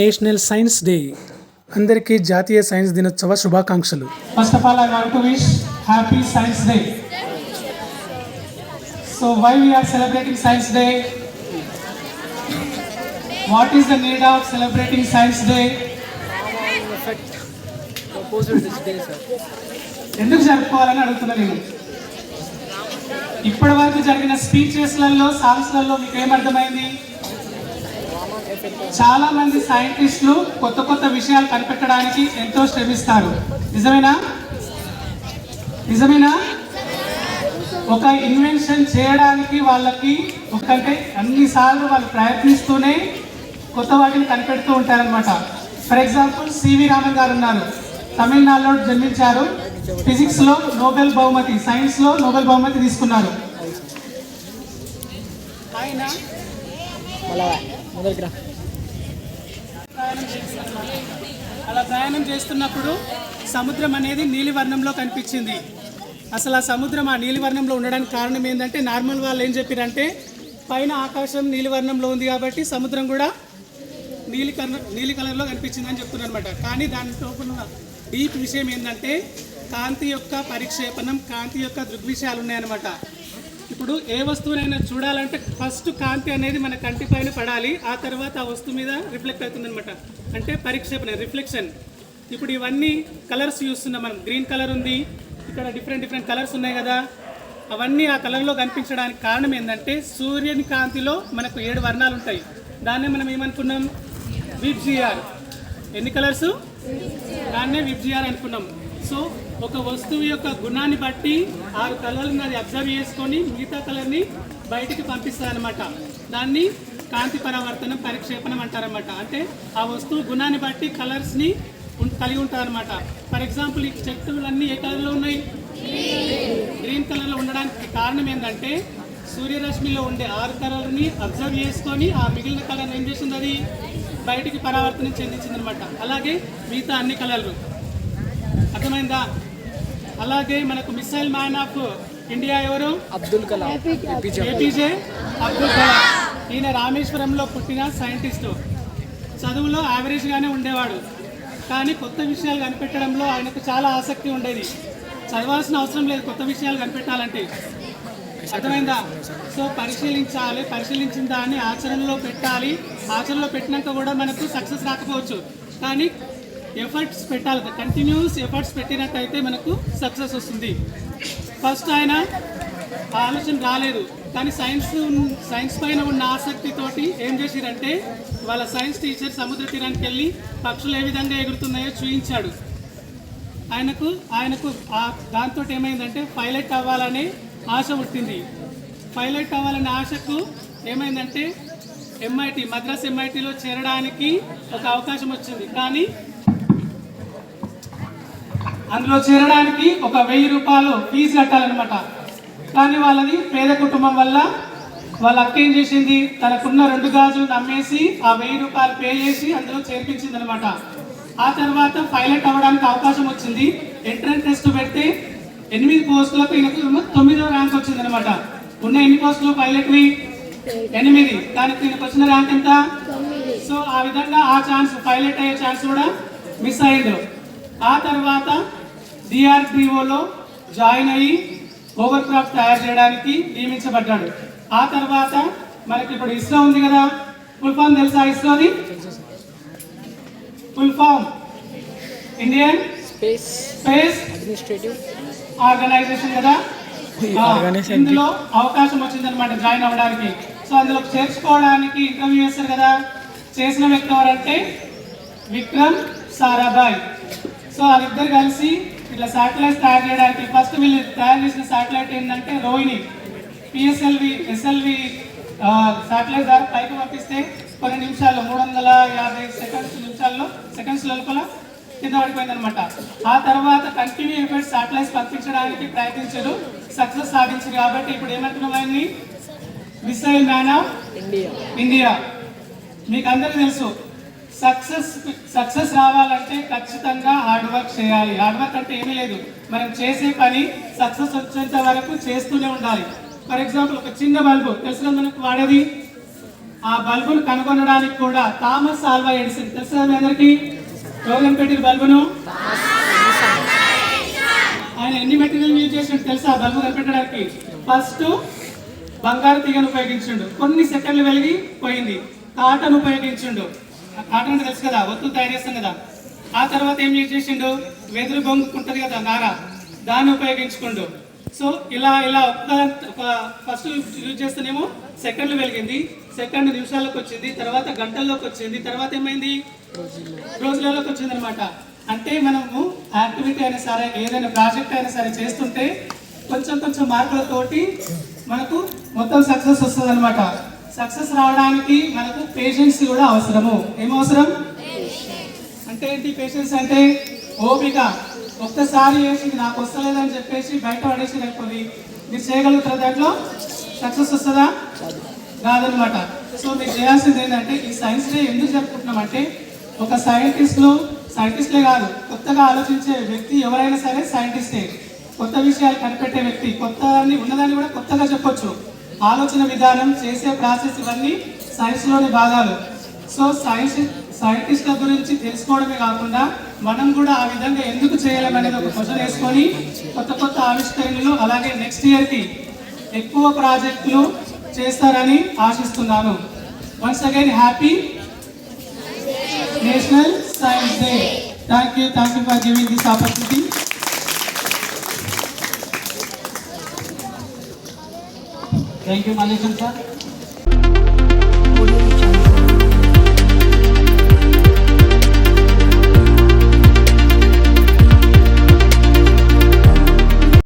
National science day. అందరికీ జాతీయ science దినోత్సవ శుభాకాంక్షలు. First of all I want to wish happy science day so why we are celebrating science day what is the need of celebrating science day ఎందుకు జరుపుకోవాలని అడుగుతున్నా నేను? ఇప్పటి వరకు జరిగిన స్పీచెస్లలో సాంగ్స్లలో మీకు ఏమర్థమైంది? చాలా మంది సైంటిస్టులు కొత్త కొత్త విషయాలు కనిపెట్టడానికి ఎంతో శ్రమిస్తారు. నిజమేనా? నిజమేనా? ఒక ఇన్వెన్షన్ చేయడానికి వాళ్ళకి ఒకంటే అన్నిసార్లు వాళ్ళు ప్రయత్నిస్తూనే కొత్త వాటిని కనిపెడుతూ ఉంటారనమాట ఫర్ ఎగ్జాంపుల్ సివి రామన్ గారు ఉన్నారు. తమిళనాడులో జన్మించారు. ఫిజిక్స్లో నోబెల్ బహుమతి సైన్స్లో నోబెల్ బహుమతి తీసుకున్నారు. అలా ప్రయాణం చేస్తున్నప్పుడు సముద్రం అనేది నీలివర్ణంలో కనిపించింది. అసలు ఆ సముద్రం ఆ నీలివర్ణంలో ఉండడానికి కారణం ఏంటంటే నార్మల్ వాళ్ళు ఏం చెప్పారంటే పైన ఆకాశం నీలివర్ణంలో ఉంది కాబట్టి సముద్రం కూడా నీలి కలర్ నీలి కలర్లో కనిపించింది అని కానీ దాంట్లో డీప్ విషయం ఏంటంటే కాంతి యొక్క పరిక్షేపణం కాంతి యొక్క దృగ్విషయాలు ఉన్నాయన్నమాట. ఇప్పుడు ఏ వస్తువునైనా చూడాలంటే ఫస్ట్ కాంతి అనేది మన కంటి పైన పడాలి. ఆ తర్వాత ఆ వస్తువు మీద రిఫ్లెక్ట్ అవుతుందనమాట అంటే పరీక్షేపణ రిఫ్లెక్షన్. ఇప్పుడు ఇవన్నీ కలర్స్ చూస్తున్నాం మనం. గ్రీన్ కలర్ ఉంది. ఇక్కడ డిఫరెంట్ డిఫరెంట్ కలర్స్ ఉన్నాయి కదా. అవన్నీ ఆ కలర్లో కనిపించడానికి కారణం ఏంటంటే సూర్యుని కాంతిలో మనకు ఏడు వర్ణాలు ఉంటాయి. దాన్నే మనం ఏమనుకున్నాం? విబ్జిఆర్ ఎన్ని కలర్స్? దాన్నే విబ్జిఆర్ అనుకున్నాం. సో ఒక వస్తువు యొక్క గుణాన్ని బట్టి ఆరు కలర్ని అది అబ్జర్వ్ చేసుకొని మిగతా కలర్ని బయటికి పంపిస్తుంది అనమాట దాన్ని కాంతి పరావర్తనం పరిక్షేపణం అంటారనమాట అంటే ఆ వస్తువు గుణాన్ని బట్టి కలర్స్ని ఉం- కలిగి ఉంటారనమాట ఫర్ ఎగ్జాంపుల్ ఈ చెట్టులన్నీ ఏ కలర్లో ఉన్నాయి? గ్రీన్ కలర్లో ఉండడానికి కారణం ఏంటంటే సూర్యరశ్మిలో ఉండే ఆరు కలర్ని అబ్జర్వ్ చేసుకొని ఆ మిగిలిన కలర్ ఏం చేసింది అది? బయటికి పరావర్తనం చెందించింది అనమాట అలాగే మిగతా అన్ని కలర్లు అర్థమైందా? అలాగే మనకు మిసైల్ మ్యాన్ ఆఫ్ ఇండియా ఎవరు? అబ్దుల్ కలాం. ఏపీజే అబ్దుల్ కలాం. ఈయన రామేశ్వరంలో పుట్టిన సైంటిస్టు. చదువులో యావరేజ్గానే ఉండేవాడు. కానీ కొత్త విషయాలు కనిపెట్టడంలో ఆయనకు చాలా ఆసక్తి ఉండేది. చదవాల్సిన అవసరం లేదు కొత్త విషయాలు కనిపెట్టాలంటే. అర్థమైందా? సో పరిశీలించాలి పరిశీలించిన దాన్ని ఆచరణలో పెట్టాలి. ఆచరణలో పెట్టినాక కూడా మనకు సక్సెస్ రాకపోవచ్చు. కానీ ఎఫర్ట్స్ పెట్టాలి. కంటిన్యూస్ ఎఫర్ట్స్ పెట్టినట్టయితే మనకు సక్సెస్ వస్తుంది. ఫస్ట్ ఆయన ఆలోచన రాలేదు. కానీ సైన్స్ సైన్స్ పైన ఉన్న ఆసక్తితోటి ఏం చేసిరంటే వాళ్ళ సైన్స్ టీచర్ సముద్ర తీరానికి వెళ్ళి పక్షులు ఏ విధంగా ఎగురుతున్నాయో చూపించాడు ఆయనకు ఆయనకు దాంతో ఏమైందంటే పైలట్ అవ్వాలనే ఆశ పుట్టింది. పైలట్ అవ్వాలనే ఆశకు ఏమైందంటే ఎంఐటి మద్రాస్ ఎంఐటిలో చేరడానికి ఒక అవకాశం వచ్చింది. కానీ అందులో చేరడానికి ఒక వెయ్యి రూపాయలు ఫీజు కట్టాలన్నమాట. కానీ వాళ్ళది పేద కుటుంబం వల్ల వాళ్ళ అక్క ఏం చేసింది? తనకున్న రెండు గాజులు నమ్మేసి ఆ వెయ్యి రూపాయలు పే చేసి అందులో చేర్పించింది అనమాట ఆ తర్వాత పైలట్ అవ్వడానికి అవకాశం వచ్చింది. ఎంట్రన్స్ టెస్ట్ పెడితే ఎనిమిది పోస్టులకు ఈయనకు తొమ్మిదో ర్యాంక్ వచ్చింది అనమాట ఉన్న ఎన్ని పోస్టులు పైలట్వి? ఎనిమిది. కానీ ఈయనకు వచ్చిన ర్యాంక్ ఎంత? సో ఆ విధంగా ఆ ఛాన్స్ పైలట్ అయ్యే ఛాన్స్ కూడా మిస్ అయ్యిండు ఆ తర్వాత డిఆర్డిఓలో జాయిన్ అయ్యి ఓవర్ క్రాఫ్ట్ తయారు చేయడానికి నియమించబడ్డాడు. ఆ తర్వాత మనకి ఇప్పుడు ఇస్రో ఉంది కదా. ఫుల్ ఫామ్ తెలుసా ఇస్రోది full form. Indian space space administrative organisation కదా. ఇందులో అవకాశం వచ్చిందనమాట జాయిన్ అవ్వడానికి. సో అందులో చేర్చుకోవడానికి ఇంటర్వ్యూ చేస్తారు కదా. చేసిన వ్యక్తి ఎవరంటే విక్రమ్ సారాభాయ్. సో వాళ్ళిద్దరు కలిసి ఇట్లా శాటిలైట్ తయారు చేయడానికి ఫస్ట్ వీళ్ళు తయారు చేసిన శాటిలైట్ ఏంటంటే రోహిణి. పిఎస్ఎల్వి ఎస్ఎల్వి శాటిలైట్ ద్వారా పైకి పంపిస్తే కొన్ని నిమిషాల్లో మూడు వందల యాభై సెకండ్స్ నిమిషాల్లో సెకండ్స్ లోపల కింద పడిపోయింది అనమాట ఆ తర్వాత కంటిన్యూ ఎఫర్ట్స్ శాటిలైట్స్ పంపించడానికి ప్రయత్నించారు సక్సెస్ సాధించారు. కాబట్టి ఇప్పుడు ఏమంటున్నాం ఆయన్ని? Missile man of India India మీకు అందరికీ తెలుసు సక్సెస్ సక్సెస్ రావాలంటే ఖచ్చితంగా హార్డ్ వర్క్ చేయాలి. హార్డ్ వర్క్ అంటే ఏమీ లేదు. మనం చేసే పని సక్సెస్ వచ్చేంత వరకు చేస్తూనే ఉండాలి. ఫర్ ఎగ్జాంపుల్ ఒక చిన్న బల్బు తెలుసు మనకు వాడేది? ఆ బల్బును కనుగొనడానికి కూడా థామస్ ఆల్వా ఎడిసన్ తెలుసు మీ అందరికి? రోగం పెట్టిన బల్బును ఆయన ఎన్ని మెటీరియల్ యూజ్ చేసిండు తెలుసా బల్బు కనిపెట్టడానికి? ఫస్ట్ బంగారు తీగను ఉపయోగించిండు. కొన్ని సెకండ్లు వెలిగి పోయింది. కాటన్ ఉపయోగించిండు. కాటన్ అంటే తెలుసు కదా ఒత్తులు తయారు చేస్తాం కదా. ఆ తర్వాత ఏం యూజ్ చేసిండు? వెదురు బొంగు ఉంటుంది కదా నార. దాన్ని ఉపయోగించుకుండు. సో ఇలా ఇలా ఒక్క ఒక ఫస్ట్ యూజ్ చేస్తేనేమో సెకండ్లు వెలిగింది. సెకండ్ నిమిషాలకు వచ్చింది తర్వాత గంటల్లోకి వచ్చింది తర్వాత ఏమైంది? రోజులలోకి వచ్చింది అనమాట అంటే మనము యాక్టివిటీ అయినా సరే ఏదైనా ప్రాజెక్ట్ అయినా సరే చేస్తుంటే కొంచెం కొంచెం మార్కులతోటి మనకు మొత్తం సక్సెస్ వస్తుంది అనమాట సక్సెస్ రావడానికి మనకు పేషెన్స్ కూడా అవసరము. ఏం అవసరం అంటే ఏంటి పేషెన్స్ అంటే ఓపిక. ఒక్కసారి చేసి నాకు వస్తలేదని చెప్పేసి బయట పడేసి లేకపోతే మీరు చేయగలుగుతారు దాంట్లో? సక్సెస్ వస్తుందా? కాదనమాట. సో మీరు చేయాల్సింది ఏంటంటే ఈ సైన్స్ డే ఎందుకు జరుపుకుంటున్నామంటే ఒక సైంటిస్ట్లో సైంటిస్ట్లే కాదు కొత్తగా ఆలోచించే వ్యక్తి ఎవరైనా సరే సైంటిస్టే కొత్త విషయాలు కనిపెట్టే వ్యక్తి కొత్త ఉన్నదాన్ని కూడా కొత్తగా చెప్పొచ్చు. ఆలోచన విధానం చేసే ప్రాసెస్ ఇవన్నీ సైన్స్లోని భాగాలు. సో సైన్స్ సైంటిస్ట్ల గురించి తెలుసుకోవడమే కాకుండా మనం కూడా ఆ విధంగా ఎందుకు చేయలేమనేది ఒక క్వశ్చన్ వేసుకొని కొత్త కొత్త ఆవిష్కరణలు అలాగే నెక్స్ట్ ఇయర్కి ఎక్కువ ప్రాజెక్టులు చేస్తారని ఆశిస్తున్నాను. Once again happy national science day thank you thank you for giving this opportunity thank you Mallesham sir